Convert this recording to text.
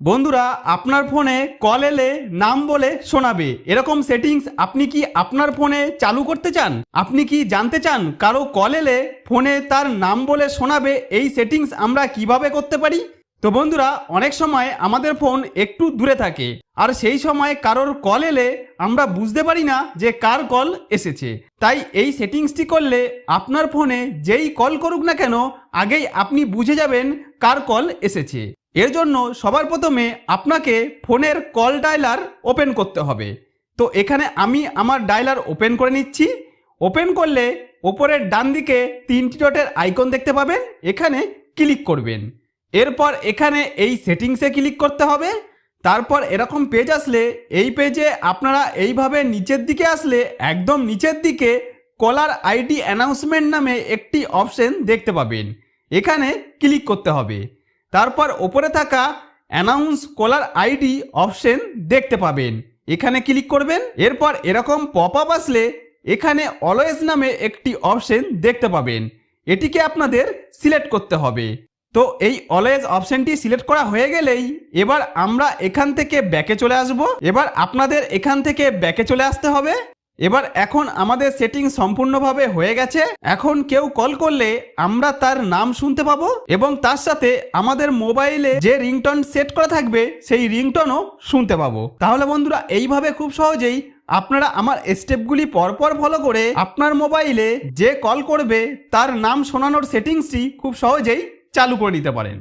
বন্ধুরা, আপনার ফোনে কল এলে নাম বলে শোনাবে। এরকম সেটিংস আপনি কি আপনার ফোনে চালু করতে চান? আপনি কি জানতে চান কারও কল এলে ফোনে তার নাম বলে শোনাবে? এই সেটিংস আমরা কীভাবে করতে পারি? তো বন্ধুরা, অনেক সময় আমাদের ফোন একটু দূরে থাকে, আর সেই সময় কারোর কল এলে আমরা বুঝতে পারি না যে কার কল এসেছে। তাই এই সেটিংসটি করলে আপনার ফোনে যেই কল করুক না কেন, আগেই আপনি বুঝে যাবেন কার কল এসেছে। এর জন্য সবার প্রথমে আপনাকে ফোনের কল ডায়লার ওপেন করতে হবে। তো এখানে আমি আমার ডায়লার ওপেন করে নিচ্ছি। ওপেন করলে ওপরের ডান দিকে তিনটি ডটের আইকন দেখতে পাবেন। এখানে ক্লিক করবেন। এরপর এখানে এই সেটিংসে ক্লিক করতে হবে। তারপর এরকম পেজ আসলে এই পেজে আপনারা এইভাবে নিচের দিকে আসলে একদম নিচের দিকে কলার আইডি অ্যানাউন্সমেন্ট নামে একটি অপশন দেখতে পাবেন। এখানে ক্লিক করতে হবে। তারপর ওপরে থাকা অ্যানাউন্স কলার আইডি অপশন দেখতে পাবেন। এখানে ক্লিক করবেন, এরপর এরকম পপ আপ আসলে এখানে অলওয়েজ নামে একটি অপশন দেখতে পাবেন। এটিকে আপনাদের সিলেক্ট করতে হবে। তো এই অলওয়েজ অপশনটি সিলেক্ট করা হয়ে গেলেই এবার আমরা এখান থেকে ব্যাকে চলে আসব। এবার আপনাদের এখান থেকে ব্যাকে চলে আসতে হবে। এবার এখন আমাদের সেটিং সম্পূর্ণভাবে হয়ে গেছে। এখন কেউ কল করলে আমরা তার নাম শুনতে পাবো এবং তার সাথে আমাদের মোবাইলে যে রিংটন সেট করা থাকবে, সেই রিংটনও শুনতে পাবো। তাহলে বন্ধুরা, এইভাবে খুব সহজেই আপনারা আমার স্টেপগুলি পরপর ফলো করে আপনার মোবাইলে যে কল করবে, তার নাম শোনানোর সেটিংসটি খুব সহজেই চালু করে নিতে পারেন।